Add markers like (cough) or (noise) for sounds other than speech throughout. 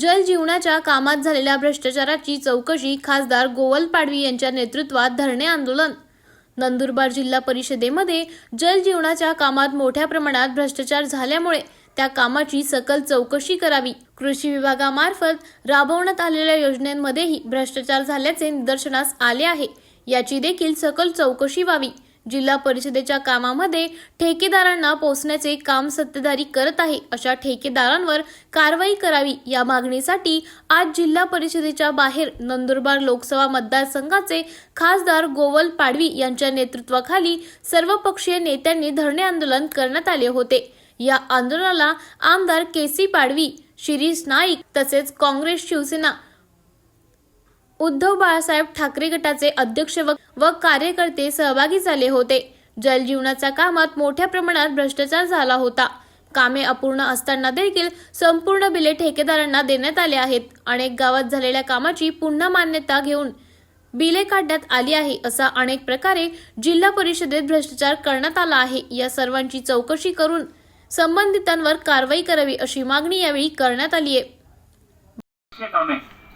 जल जीवनाच्या कामात झालेल्या भ्रष्टाचाराची चौकशी खासदार गोवल पाडवी यांच्या नेतृत्वात धरणे आंदोलन. नंदुरबार जिल्हा परिषदेमध्ये जल जीवनाच्या कामात मोठ्या प्रमाणात भ्रष्टाचार झाल्यामुळे त्या कामाची सकल चौकशी करावी. कृषी विभागामार्फत राबवण्यात आलेल्या योजनांमध्येही भ्रष्टाचार झाल्याचे निदर्शनास आले आहे. याची देखील सकल चौकशी व्हावी. जिल्हा परिषदेच्या कामामध्ये ठेकेदारांना पोचण्याचे काम सत्तेधारी करत आहे अशा ठेकेदारांवर कारवाई करावी या मागणीसाठी आज जिल्हा परिषदेच्या बाहेर नंदुरबार लोकसभा मतदारसंघाचे खासदार गोवल पाडवी यांच्या नेतृत्वाखाली सर्वपक्षीय नेत्यांनी धरणे आंदोलन करण्यात आले होते. या आंदोलनाला आमदार के सी पाडवी शिरीष नाईक तसेच काँग्रेस शिवसेना उद्धव बाळासाहेब ठाकरे गटाचे अध्यक्ष व व कार्यकर्ते सहभागी झाले होते. जलजीवनाच्या कामात मोठ्या प्रमाणात भ्रष्टाचार झाला होता. कामे अपूर्ण असताना देखील संपूर्ण बिले ठेकेदारांना देण्यात आले आहेत. अनेक गावात झालेल्या कामाची पुन्हा मान्यता घेऊन बिले काढण्यात आली आहे असा अनेक प्रकारे जिल्हा परिषदेत भ्रष्टाचार करण्यात आला आहे. या सर्वांची चौकशी करून संबंधितांवर कारवाई करावी अशी मागणी यावेळी करण्यात आली आहे.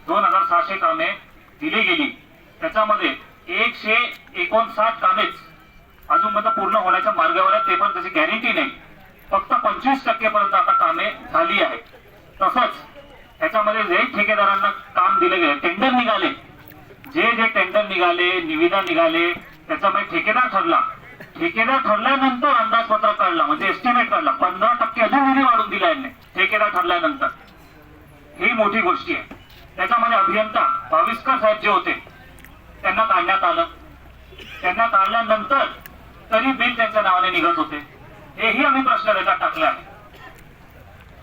दोन हजार सहाशे कामे दिली गेली. त्याच्यामध्ये एकशे एकोणसाठ कामेच अजून म्हणजे पूर्ण होण्याच्या मार्गावर आहे ते पण त्याची गॅरंटी नाही. फक्त पंचवीस टक्केपर्यंत आता कामे झाली आहे तसंच त्याच्यामध्ये जे ठेकेदारांना काम दिले गेले टेंडर निघाले. जे जे टेंडर निघाले निविदा निघाले त्याच्यामध्ये ठेकेदार ठरला. ठेकेदार ठरल्यानंतर अंदाजपत्रक काढला म्हणजे एस्टिमेट काढला. पंधरा टक्के अजून निधी वाढून दिला यांनी ठेकेदार ठरल्यानंतर. ही मोठी गोष्टी आहे. त्याच्यामध्ये म्हणजे अभियंता भाविस्कर साहेब जे होते त्यांना काढण्यात आलं. त्यांना काढल्यानंतर तरी बिल त्यांच्या नावाने निघत होते. हेही आम्ही प्रश्न त्याच्यात टाकले आहे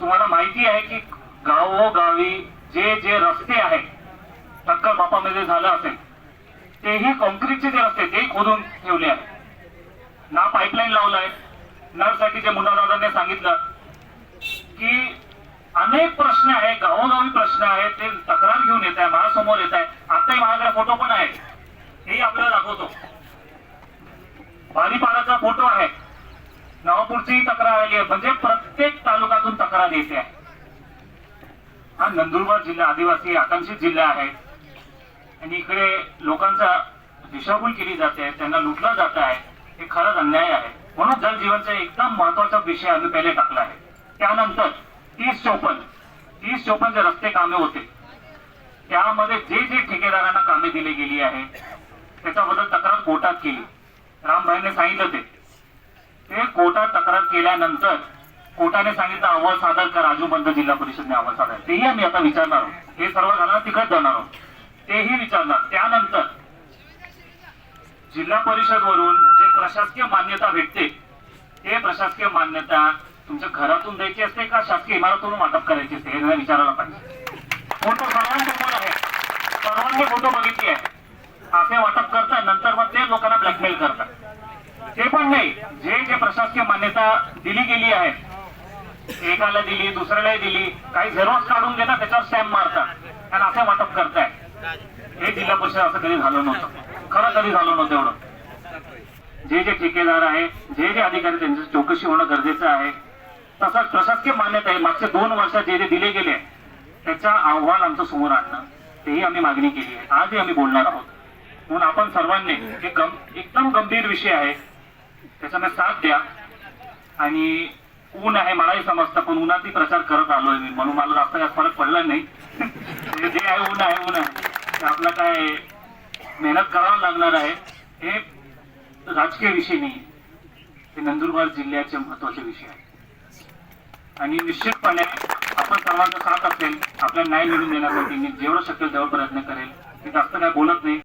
तुम्हाला माहिती आहे की गावोगावी हो जे जे रस्ते आहेत टक्कर बापामध्ये झालं असेल तेही कॉन्क्रीटचे जे रस्ते ते खोदून ठेवले आहेत. ना पाईपलाईन लावलाय. नरसाठी जे मुन्नादादांनी सांगितलं की अनेक प्रश्न आहे गावोगावी प्रश्न आहेत ते तक्रार घेऊन येत आहे माझ्यासमोर येत आहे आताही माझ्याकडे फोटो पण आहे हे आपल्याला दाखवतो. बारीपाडाचा फोटो आहे. नावापूरचीही तक्रार आली आहे. म्हणजे प्रत्येक तालुक्यातून तक्रार येते आहे. हा नंदुरबार जिल्हा आदिवासी आकांक्षित जिल्हा आहे. आणि इकडे लोकांचा दिशाभूल केली जाते त्यांना लुटलं जात आहे. हे खरंच अन्याय आहे. म्हणून जलजीवनचा एकदम महत्त्वाचा विषय आम्ही पहिले टाकला आहे. त्यानंतर तीस चौपन्न तीस चौपन्न जे रस्ते कामे होते. त्यामध्ये जे जे ठेकेदारांना कामे दिली गेली आहे त्याच्याबद्दल तक्रार कोर्टात केली. रामभाईने सांगितलं ते. ते कोर्टात तक्रार केल्यानंतर कोर्टाने सांगितलं अहवाल सादर करा राजूबंद जिल्हा परिषदने अहवाल सादर तेही आम्ही आता विचारणार आहोत. हे सर्व झालं तिकडे जाणार आहोत. तेही विचारणार. त्यानंतर जिल्हा परिषद वरून जे प्रशासकीय मान्यता भेटते ते प्रशासकीय मान्यता तुमच्या घरातून द्यायची असते का? शासकीय इमारतून वाटप करायची असते हे विचारायला पाहिजे. फोटो सर्वांसमोर आहे. सर्वांनी फोटो बघितले आहे असे वाटप करतात नंतर मग ते लोकांना ब्लॅकमेल करतात. ते पण नाही. जे जे प्रशासकीय मान्यता दिली गेली आहे एकाला दिली दुसऱ्यालाही दिली काही झेरॉक्स काढून घेतात त्याच्यावर स्टॅम्प मारतात. आणि असे वाटप करताय हे जिल्हा परिषद असं कधी झालं नव्हतं. खरं कधी झालं नव्हतं एवढं. जे जे ठेकेदार आहे जे जे अधिकारी त्यांची चौकशी होणं गरजेचं आहे तसंच प्रशासकीय मान्यता आहे. मागच्या दोन वर्षात जे जे दिले गेले त्याचा अहवाल आमचं समोर आणणं तेही आम्ही मागणी केली आहे. आजही आम्ही बोलणार आहोत. म्हणून आपण सर्वांनी हे गम एकदम गंभीर विषय आहे. त्याच्यामध्ये साथ द्या. आणि ऊन आहे मलाही समजतं पण उन्हातही प्रचार करत आलोय मी. म्हणून मला जास्त काय फरक पडला नाही. (laughs) जे जे आहे ऊन आहे ऊन आहे. ते आपलं काय मेहनत करावं लागणार आहे हे राजकीय विषय नाही. ते नंदुरबार जिल्ह्याचे महत्त्वाचे विषय आहे. आणि निश्चितपणे आपण सर्वांचा साथ असेल आपल्याला न्याय मिळून देण्यासाठी मी जेवढं शक्य तेवढं प्रयत्न करेल. मी जास्त काय बोलत नाही.